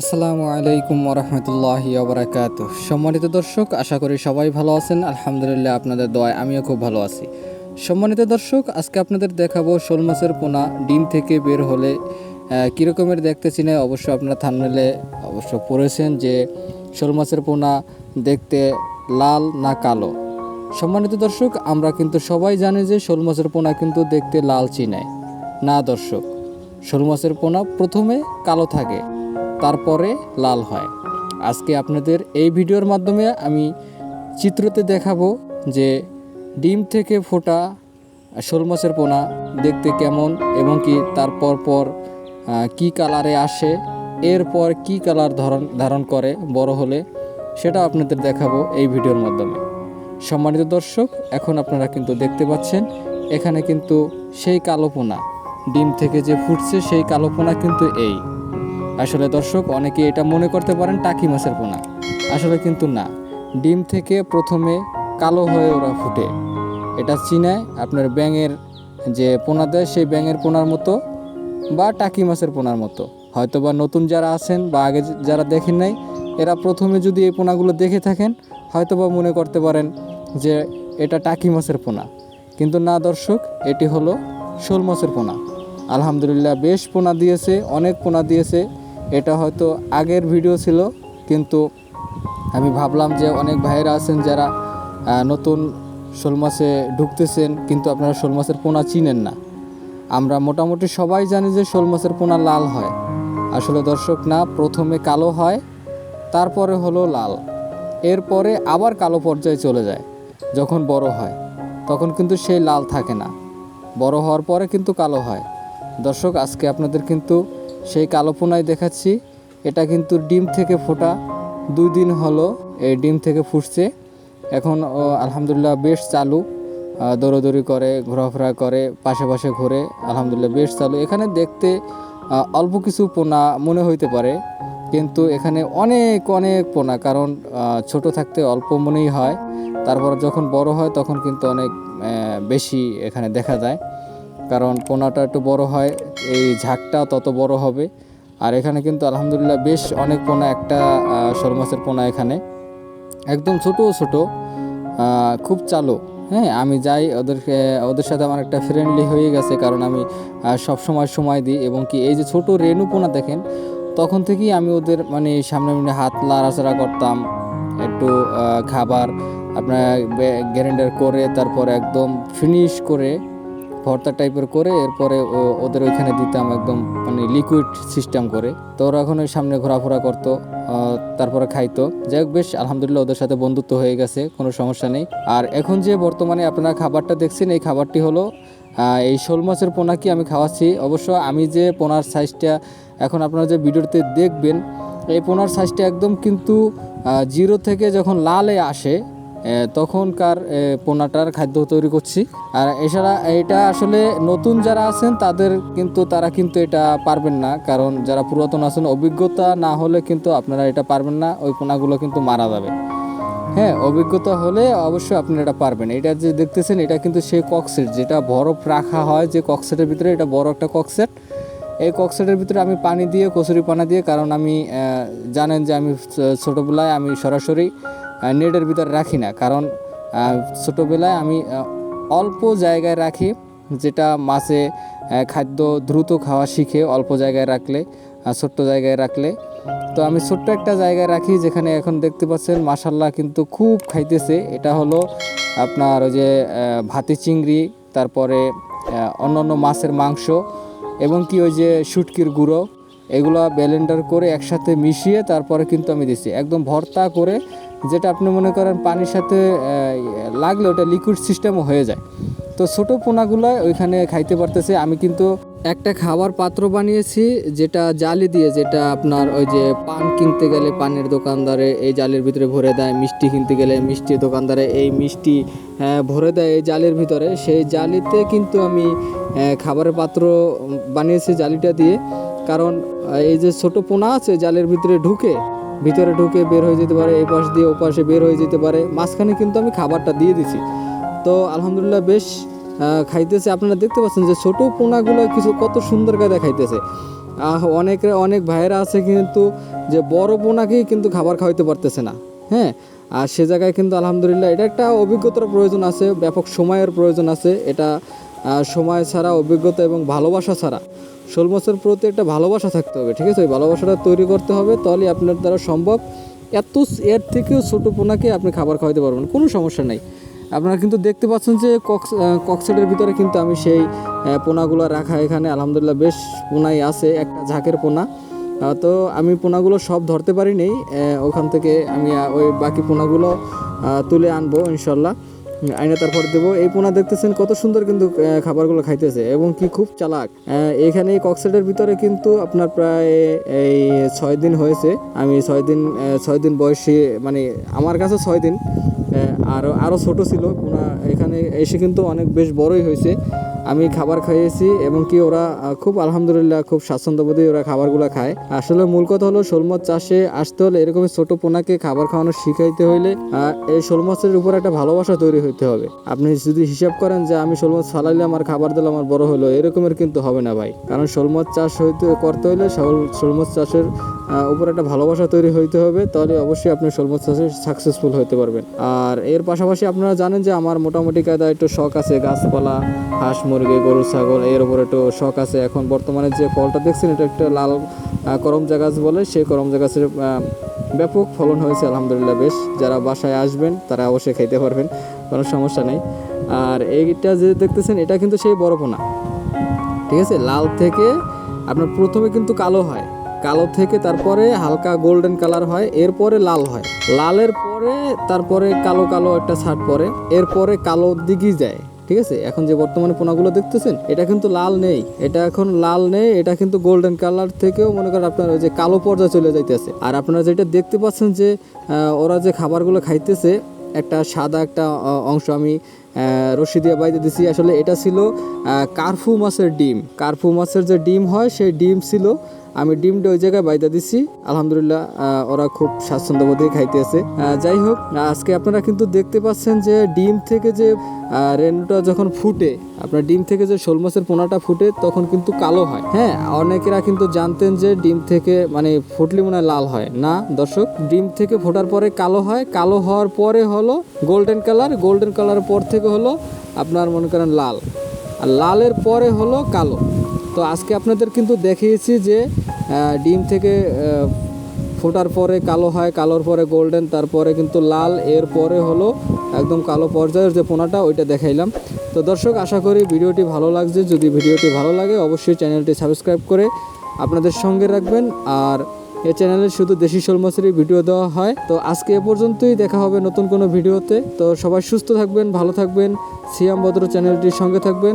আসসালামু আলাইকুম ওরহমতুল্লাহি ওবরাকাত সম্মানিত দর্শক, আশা করি সবাই ভালো আছেন। আলহামদুলিল্লাহ আপনাদের দোয়ায় আমিও খুব ভালো আছি। সম্মানিত দর্শক, আজকে আপনাদের দেখাবো শোল মাছের পোনা। ডিম থেকে বের হলে কীরকমের দেখতে চিনে? অবশ্য আপনারা থানমেলে অবশ্য পড়েছেন যে শোল মাছের পোনা দেখতে লাল না কালো। সম্মানিত দর্শক, আমরা কিন্তু সবাই জানি যে শোল মাছের পোনা কিন্তু দেখতে লাল চিনায় না দর্শক, শোল মাছের পোনা প্রথমে কালো থাকে। তারপরে লাল হয়। আজকে আপনাদের এই ভিডিওর মাধ্যমে আমি চিত্রতে দেখাবো যে ডিম থেকে ফোটা শোল মাছের পোনা দেখতে কেমন এবং কি তারপর পর কি কালারে আসে, এরপর কি কালার ধরন, ধারণ করে বড় হলে সেটা আপনাদের দেখাবো এই ভিডিওর মাধ্যমে। সম্মানিত দর্শক, এখন আপনারা কিন্তু দেখতে পাচ্ছেন, এখানে কিন্তু সেই কালো পোনা, ডিম থেকে যে ফুটছে সেই কালো পোনা কিন্তু এই। আসলে দর্শক, অনেকে এটা মনে করতে পারেন টাকি মাছের পোনা। আসলে কিন্তু না। ডিম থেকে প্রথমে কালো হয়ে ওরা ফুটে। এটা চিনায় আপনার ব্যাঙের যে পোনা দেয়, সেই ব্যাঙের পোনার মতো বা টাকি মাছের পোনার মতো। হয়তো বা নতুন যারা আছেন বা আগে যারা দেখেন নাই, এরা প্রথমে যদি এই পোনাগুলো দেখে থাকেন হয়তো বা মনে করতে পারেন যে এটা টাকি মাছের পোনা। কিন্তু না দর্শক, এটি হলো শোল মাছের পোনা। আলহামদুলিল্লাহ, বেশ পোনা দিয়েছে, অনেক পোনা দিয়েছে। এটা হয়তো আগের ভিডিও ছিল, কিন্তু আমি ভাবলাম যে অনেক ভাইয়েরা আছেন যারা নতুন শোল মাছে ঢুকতেছেন, কিন্তু আপনারা শোল মাছের পোনা চিনেন না। আমরা মোটামুটি সবাই জানি যে শোল মাছের পোনা লাল হয়। আসলে দর্শক না, প্রথমে কালো হয়, তারপরে হলো লাল। এরপরে আবার কালো পর্যায়ে চলে যায়, যখন বড় হয়। তখন কিন্তু সেই লাল থাকে না। বড় হওয়ার পরে কিন্তু কালো হয়। দর্শক, আজকে আপনাদের কিন্তু সেই কালো পোনাই দেখাচ্ছি। এটা কিন্তু ডিম থেকে ফোটা। দুই দিন হলো এই ডিম থেকে ফুটছে। এখন আলহামদুলিল্লাহ বেশ চালু। দৌড়াদৌড়ি করে, ঘোরাফেরা করে, পাশে পাশে ঘোরে, আলহামদুলিল্লাহ বেশ চালু। এখানে দেখতে অল্প কিছু পোনা মনে হইতে পারে। কিন্তু এখানে অনেক অনেক পোনা। কারণ ছোট থাকতে অল্প মনেই হয়। তারপর যখন বড় হয়, তখন কিন্তু অনেক বেশি এখানে দেখা যায়। কারণ পোনাটা একটু বড় হয়, এই ঝাঁকটা তত বড় হবে। আর এখানে কিন্তু আলহামদুলিল্লাহ বেশ অনেক পোনা, একটা শোল পোনা এখানে। একদম ছোট ছোট খুব চালু। হ্যাঁ আমি যাই, ওদেরকে, ওদের সাথে আমার একটা ফ্রেন্ডলি হয়ে গেছে, কারণ আমি সব সময় সময় দিই। এবং কি এই যে ছোট রেণু পোনা দেখেন, তখন থেকেই আমি ওদের মানে সামনে সামনে হাত লাড়াচাড়া করতাম। একটু খাবার আপনার গ্যারেন্ডার করে, তারপর একদম ফিনিশ করে ভর্তা টাইপের করে এরপরে ওদের ওইখানে দিতাম একদম মানে লিকুইড সিস্টেম করে। তো ওরা এখন ওই সামনে ঘোরাফেরা করতো তারপরে খাইতো। যাই হোক, বেশ, আলহামদুলিল্লাহ ওদের সাথে বন্ধুত্ব হয়ে গেছে, কোনো সমস্যা নেই। আর এখন যে বর্তমানে আপনারা খাবারটা দেখছেন, এই খাবারটি হলো এই শোল মাছের পোনাকি আমি খাওয়াচ্ছি? অবশ্য আমি যে পোনার সাইজটা এখন আপনারা যে ভিডিওতে দেখবেন, এই পোনার সাইজটা একদম কিন্তু জিরো থেকে যখন লালে আসে তখনকার পোনাটার খাদ্য তৈরি করছি। আর এছাড়া এটা আসলে নতুন যারা আছেন, তাদের কিন্তু তারা কিন্তু এটা পারবেন না। কারণ যারা পুরাতন আছেন, অভিজ্ঞতা না হলে কিন্তু আপনারা এটা পারবেন না, ওই পোনাগুলো কিন্তু মারা যাবে। হ্যাঁ অভিজ্ঞতা হলে অবশ্যই আপনি এটা পারবেন। এটা যে দেখতেছেন, এটা কিন্তু সেই ককসেট, যেটা বরফ রাখা হয় যে ককসেটের ভিতরে, এটা বড় একটা ককসেট। এই ককসেটের ভিতরে আমি পানি দিয়ে, কচুরি পানা দিয়ে, কারণ আমি জানেন যে আমি ছোটোবেলায় আমি সরাসরি নেটের ভিতরে রাখি না। কারণ ছোটোবেলায় আমি অল্প জায়গায় রাখি, যেটা মাছে খাদ্য দ্রুত খাওয়া শিখে অল্প জায়গায় রাখলে ছোট্ট জায়গায় রাখলে। তো আমি ছোট্ট একটা জায়গায় রাখি, যেখানে এখন দেখতে পাচ্ছেন মাসাল্লাহ কিন্তু খুব খাইতেছে। এটা হলো আপনার ওই যে ভাতি চিংড়ি, তারপরে অন্যান্য মাছের মাংস এবং কি ওই যে শুটকির গুঁড়ো, এগুলো ব্যালেন্ডার করে একসাথে মিশিয়ে তারপরে কিন্তু আমি দিছি একদম ভর্তা করে যেটা আপনি মনে করেন পানির সাথে লাগলে ওটা লিকুইড সিস্টেমও হয়ে যায়। তো ছোটো পোনাগুলো ওইখানে খাইতে পারতেছে। আমি কিন্তু একটা খাবার পাত্র বানিয়েছি, যেটা জালি দিয়ে, যেটা আপনার ওই যে পান কিনতে গেলে পানের দোকানদারে এই জালের ভিতরে ভরে দেয়, মিষ্টি কিনতে গেলে মিষ্টি দোকানদারে এই মিষ্টি ভরে দেয় এই জালের ভিতরে। সেই জালিতে কিন্তু আমি খাবারের পাত্র বানিয়েছি জালিটা দিয়ে। কারণ এই যে ছোট পোনা আছে জালের ভিতরে ঢুকে ভিতরে ঢুকে বের হয়ে যেতে পারে এই পাশ দিয়ে ও পাশে বের হয়ে যেতে পারে। মাঝখানে কিন্তু আমি খাবারটা দিয়ে দিছি। তো আলহামদুলিল্লাহ বেশ খাইতেছে। আপনারা দেখতে পাচ্ছেন যে ছোট পোনাগুলো কিছু কত সুন্দর কায়দা খাইতেছে। অনেক অনেক ভাইয়েরা আছে কিন্তু যে বড় পোনাকেই কিন্তু খাবার খাওয়াইতে পারতেছে না। হ্যাঁ? আর সে জায়গায় কিন্তু আলহামদুলিল্লাহ এটা একটা অভিজ্ঞতার প্রয়োজন আছে, ব্যাপক সময়ের প্রয়োজন আছে। এটা সময় ছাড়া, অভিজ্ঞতা এবং ভালোবাসা ছাড়া। শোল মাছের প্রতি একটা ভালোবাসা থাকতে হবে, ঠিক আছে? ওই ভালোবাসাটা তৈরি করতে হবে, তাহলে আপনার দ্বারা সম্ভব। এত এর থেকেও ছোটো পোনাকে আপনি খাবার খাওয়াতে পারবেন, কোনো সমস্যা নেই। আপনারা কিন্তু দেখতে পাচ্ছেন যে কক্স কক্সেটের ভিতরে কিন্তু আমি সেই পোনাগুলো রাখা এখানে। আলহামদুলিল্লাহ বেশ পোনাই আছে, একটা ঝাঁকের পোনা। তো আমি পোনাগুলো সব ধরতে পারিনি ওখান থেকে আমি ওই বাকি পোনাগুলো তুলে আনব ইনশাল্লাহ। আইনে তারপর দেবো। এই পোনা দেখতেছেন কত সুন্দর কিন্তু খাবারগুলো খাইতেছে এবং কি খুব চালাক। এখানে এই কক্সেটের ভিতরে কিন্তু আপনার প্রায় এই ছয় দিন হয়েছে। আমি ছয় দিন ছয় দিন বয়সী মানে আমার কাছে ছয় দিন। আরও আরও ছোট ছিল। এখানে এসে কিন্তু অনেক বেশ বড়ই হয়েছে। আমি খাবার খাইয়েছি এবং কি ওরা খুব আলহামদুলিল্লাহ খুব স্বাচ্ছন্দ্যবোধে ওরা খাবারগুলো খায়। আসলে মূল কথা হলো শোল মাছ চাষে আসতে হলে এরকম ছোট পোনাকে খাবার খাওয়ানো শিখাইতে হইলে এই শোল মাছের উপর একটা ভালোবাসা তৈরি হইতে হবে। আপনি যদি হিসাব করেন যে আমি শোল মাছ ফালাইলে আমার খাবার দিলে আমার বড় হলো, এরকমের কিন্তু হবে না ভাই। কারণ শোল মাছ চাষ হইতে, করতে হইলে শোল মাছ চাষের উপর একটা ভালোবাসা তৈরি হইতে হবে, তাহলে অবশ্যই আপনি শোল মাছ চাষে সাকসেসফুল হতে পারবেন। আর এর পাশাপাশি আপনারা জানেন যে আমার মোটামুটি কায়দা একটু শখ আছে, গাছপালা, হাঁস মুরগি, গরু, ছাগল, এর উপর একটু শখ আছে। এখন বর্তমানে যে ফলটা দেখছেন, এটা একটা লাল করমজা গাছ বলে। সেই করমজা গাছের ব্যাপক ফলন হয়েছে, আলহামদুলিল্লাহ বেশ। যারা বাসায় আসবেন, তারা অবশ্যই খাইতে পারবেন, কোনো সমস্যা নেই। আর এইটা যে দেখতেছেন, এটা কিন্তু সেই বড় পোনা। ঠিক আছে? লাল থেকে আপনার প্রথমে কিন্তু কালো হয়। কালো থেকে তারপরে হালকা গোল্ডেন কালার হয়, এরপরে লাল হয়। লালের পরে তারপরে কালো কালো একটা ছাট পরে। এরপরে কালোর দিকেই যায়। ঠিক আছে? এখন যে বর্তমানে পোনাগুলো দেখতেছেন, এটা কিন্তু লাল নেই। এটা এখন লাল নেই, এটা কিন্তু গোল্ডেন কালার থেকেও মনে করেন আপনার ওই যে কালো পর্যায়ে চলে যাইতেছে। আর আপনারা যেটা দেখতে পাচ্ছেন যে ওরা যে খাবারগুলো খাইতেছে, একটা সাদা একটা অংশ আমি রশি দিয়ে বাইতে দিছি। আসলে এটা ছিল কার্ফু মাছের ডিম। কার্ফু মাছের যে ডিম হয়, সেই ডিম ছিল আমি ডিমটা ওই জায়গায় বাইদা দিছি। আলহামদুলিল্লাহ ওরা খুব স্বাচ্ছন্দ্যবোধে খাইতেছে আহ, যাই হোক আজকে আপনারা কিন্তু দেখতে পাচ্ছেন যে ডিম থেকে যে রেণুটা যখন ফুটে আপনার ডিম থেকে যে শোল মাছের পোনাটা ফুটে তখন কিন্তু কালো হয়। হ্যাঁ অনেকেরা কিন্তু জানতেন যে ডিম থেকে মানে ফুটলে মনে হয় লাল হয়। না দর্শক ডিম থেকে ফোটার পরে কালো হয়। কালো হওয়ার পরে হলো গোল্ডেন কালার গোল্ডেন কালার পর থেকে হলো আপনার মনে করেন লাল। আর লালের পরে হলো কালো। তো আজকে আপনাদের কিন্তু দেখিয়েছি যে ডিম থেকে ফোটার পরে কালো হয়, কালোর পরে গোল্ডেন তারপরে কিন্তু লাল এর পরে হলো একদম কালো পর্যায়ের যে পোনাটা, ওইটা দেখাইলাম। তো দর্শক, আশা করি ভিডিওটি ভালো লাগছে। যদি ভিডিওটি ভালো লাগে, অবশ্যই চ্যানেলটি সাবস্ক্রাইব করে আপনাদের সঙ্গে রাখবেন। আর এ চ্যানেলে শুধু দেশি শোল মাছেরই ভিডিও দেওয়া হয়। তো আজকে এ পর্যন্তই, দেখা হবে নতুন কোনো ভিডিওতে। তো সবাই সুস্থ থাকবেন, ভালো থাকবেন। সিয়াম বদ্র চ্যানেলটির সঙ্গে থাকবেন।